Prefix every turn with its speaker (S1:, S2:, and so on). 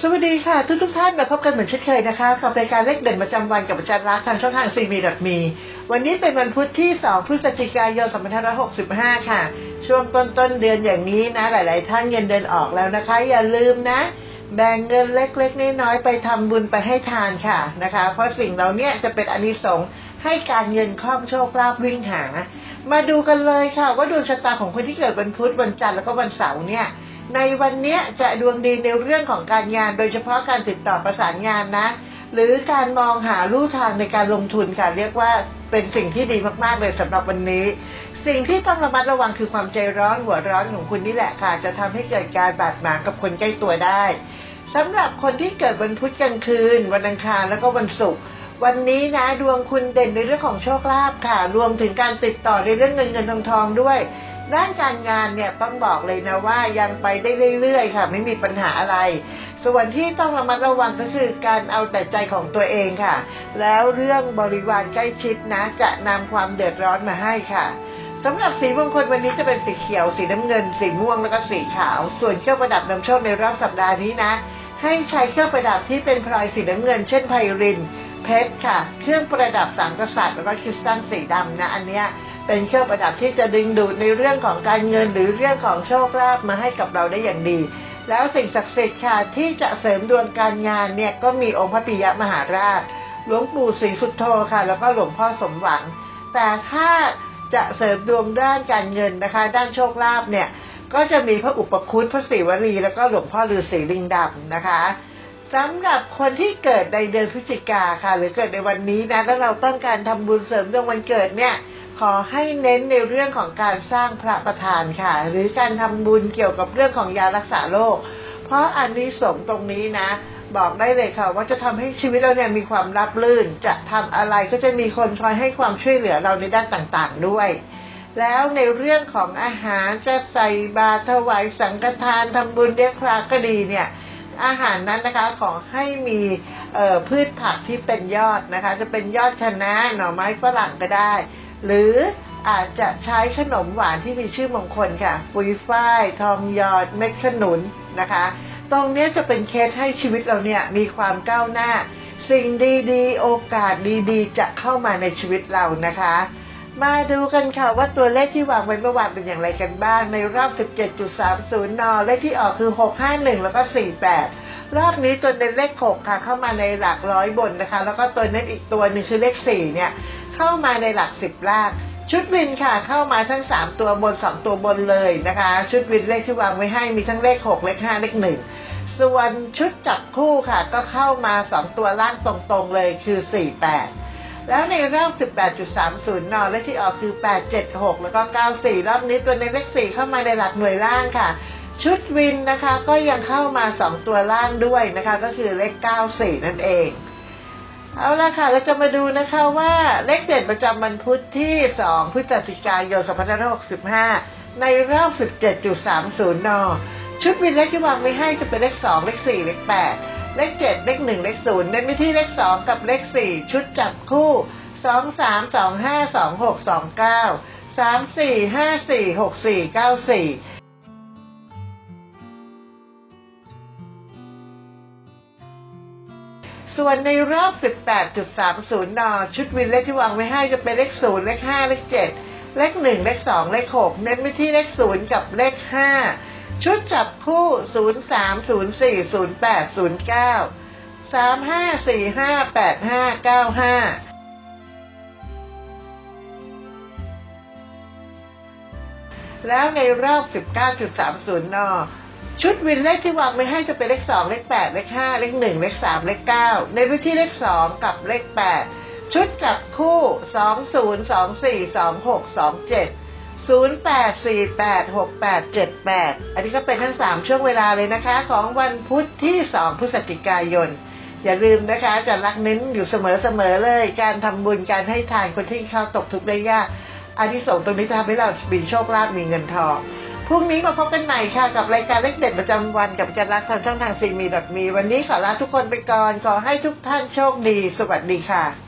S1: สวัสดีค่ะ ทุกทุกท่านมาพบกันเหมือนเช่นเคยนะคะกับรายการเลขเด่นประจำวันกับอาจารย์รักทางช่องทางซีมีดอทมีวันนี้เป็นวันพุธที่ 2 พฤศจิกายน 2565 ค่ะ ช่วงต้นต้นเดือนอย่างนี้นะ หลาย ๆ ท่านเงินเดือนออกแล้วนะคะ อย่าลืมนะ แบ่งเงินเล็กๆน้อยๆไปทำบุญไปให้ทานค่ะนะคะ เพราะสิ่งเหล่านี้จะเป็นอนิสงส์ให้การเงินคล่องโชคลาภวิ่งหา มาดูกันเลยค่ะ ว่าดวงชะตาของคนที่เกิดวันพุธวันจันทร์แล้วก็วันเสาร์เนี่ย ในวันเนี้ยจะดวงดีในเรื่องของการงาน โดยเฉพาะการติดต่อประสานงานนะ หรือการมองหาลู่ทางในการลงทุนค่ะ เรียกว่าเป็นสิ่งที่ดีมากๆเลยสำหรับวันนี้ สิ่งที่ต้องระมัดระวังคือความใจร้อนหัวร้อนของคุณนี่แหละค่ะ จะทำให้เกิดการบาดหมางกับคนใกล้ตัวได้สำหรับคนที่เกิดวันพุธกลางคืน วันอังคารแล้วก็วันศุกร์วันนี้นะดวงคุณเด่นในเรื่องของโชคลาภค่ะ รวมถึงการติดต่อในเรื่องเงินเงินทองทองด้วย ด้านการงานเนี่ยต้องบอกเลยนะว่ายังไปได้เรื่อยๆค่ะ ไม่มีปัญหาอะไร ส่วนที่ต้องระมัดระวังก็คือการเอาแต่ใจของตัวเองค่ะ แล้วเรื่องบริวารใกล้ชิดนะ จะนำความเดือดร้อนมาให้ค่ะสำหรับสีมงคลวันนี้จะเป็นสีเขียว สีน้ำเงิน สีม่วงแล้วก็สีขาว ส่วนเครื่องประดับนำโชคในรอบสัปดาห์นี้นะ ให้ใช้เครื่องประดับที่เป็นพลอยสีน้ำเงิน เช่นไพรินเพชรค่ะ เครื่องประดับสามกษัตริย์แล้วก็คริสตัลสีดำนะอันเนี้ย เป็นเครื่องประดับที่จะดึงดูดในเรื่องของการเงินหรือเรื่องของโชคลาภมาให้กับเราได้อย่างดี แล้วสิ่งศักดิ์สิทธิ์ค่ะที่จะเสริมดวงการงานเนี่ยก็มีองค์พระปิยมหาราช หลวงปู่ศรีสุทโธค่ะ แล้วก็หลวงพ่อสมหวัง แต่ถ้าจะเสริมดวงด้านการเงินนะคะ ด้านโชคลาภเนี่ยก็จะมีพระอุปคุตพระศิวลี แล้วก็หลวงพ่อฤาษีลิงดำนะคะสำหรับคนที่เกิดในเดือนพฤศจิกาค่ะ หรือเกิดในวันนี้นะแล้วเราต้องการทำบุญเสริมดวงวันเกิดเนี่ย ขอให้เน้นในเรื่องของการสร้างพระประธานค่ะ หรือการทำบุญเกี่ยวกับเรื่องของยารักษาโรค เพราะอันนี้สงส์ตรงนี้นะ บอกได้เลยค่ะ ว่าจะทำให้ชีวิตเราเนี่ยมีความรับรื่น จะทำอะไรก็จะมีคนคอยให้ความช่วยเหลือเราในด้านต่างๆด้วย แล้วในเรื่องของอาหารจะใส่บาตรถวายสังฆทานทำบุญเลี้ยงพระก็ดีเนี่ยอาหารนั้นนะคะขอให้มีเอ่อพืชผักที่เป็นยอดนะคะ จะเป็นยอดคะน้าหน่อไม้ฝรั่งก็ได้ หรืออาจจะใช้ขนมหวานที่มีชื่อมงคลค่ะปุยฝ้าย ทองยอด เม็ดขนุนนะคะ ตรงนี้จะเป็นเคสให้ชีวิตเราเนี่ยมีความก้าวหน้า สิ่งดีๆ โอกาสดีๆ จะเข้ามาในชีวิตเรานะคะ มาดูกันค่ะว่าตัวเลขที่วางไว้เมื่อวานเป็นอย่างไรกันบ้าง ในรอบ 17.30 น เลขที่ออกคือ 651 แล้วก็ 48รอบนี้ตัวเน้นเลข6ค่ะ เข้ามาในหลักร้อยบนนะคะ แล้วก็ตัวเน้นอีกตัวหนึ่งคือเลข4เนี่ย เข้ามาในหลัก10ล่างชุดวินค่ะ เข้ามาทั้ง 3 ตัวบน 2 ตัวบนเลยนะคะ ชุดวินเลขที่วางไว้ให้มีทั้งเลข 6 เลข 5 เลข 1 ส่วนชุดจับคู่ค่ะ ก็เข้ามา 2 ตัวล่างตรงๆเลยคือ 48 แล้วในรอบ 18.30นเลขที่ออกคือ 876 แล้วก็ 94 รอบนี้ตัวในเลข 4 เข้ามาในหลักหน่วยล่างค่ะ ชุดวินนะคะก็ยังเข้ามา 2 ตัวล่างด้วยนะคะ ก็คือเลข 94 นั่นเอง เอาละค่ะ เราจะมาดูนะคะว่าเลขเด่นประจำวันพุธที่ 2 พฤศจิกายน 2565 ในรอบ 17.30 น ชุดวินเลขที่วางไว้ให้จะเป็นเลข 2 เลข 4 เลข 8 เลข 7 เลข 1 เลข 0 เน้นไปที่เลข 2 กับเลข 4 ชุดจับคู่ 2 3 2 5 2 6 2 9 3 4 5 4 6 4 9 4 ส่วนในรอบ 18.30 น ชุดวินเลขที่วางไว้ให้จะเป็นเลข 0 เลข 5 เลข 7 เลข 1 เลข 2 เลข 6 เน้นไปที่เลข 0 กับเลข 5 ชุดจับคู่ 0 3 0 4 0 8 0 9 3 5 4 5 8 5 9 5แล้วในรอบ 19.30 น ชุดวินเลขที่วางไว้ให้จะเป็นเลข2เลข8เลข5เลข1เลข3เลข9ในวิธีเลข2กับเลข8ชุดจับคู่2 0 2 4 2 6 2 7 0 8 4 8 6 8 7 8อันนี้ก็เป็นทั้ง3ช่วงเวลาเลยนะคะ ของวันพุธที่2พฤศจิกายน อย่าลืมนะคะจะรักเน้นอยู่เสมอๆเลย การทำบุญการให้ทานคนที่เขาตกทุกข์ได้ยากอานิสงส์ตรงนี้จะทำให้เรามีโชคลาภมีเงินทอง พรุ่งนี้มาพบกันใหม่ค่ะ กับรายการเล็กเด็ดประจำวันกับอาจันรักทางช่องทางซีมีดอทมี วันนี้ขอลาทุกคนไปก่อน ขอให้ทุกท่านโชคดี สวัสดีค่ะ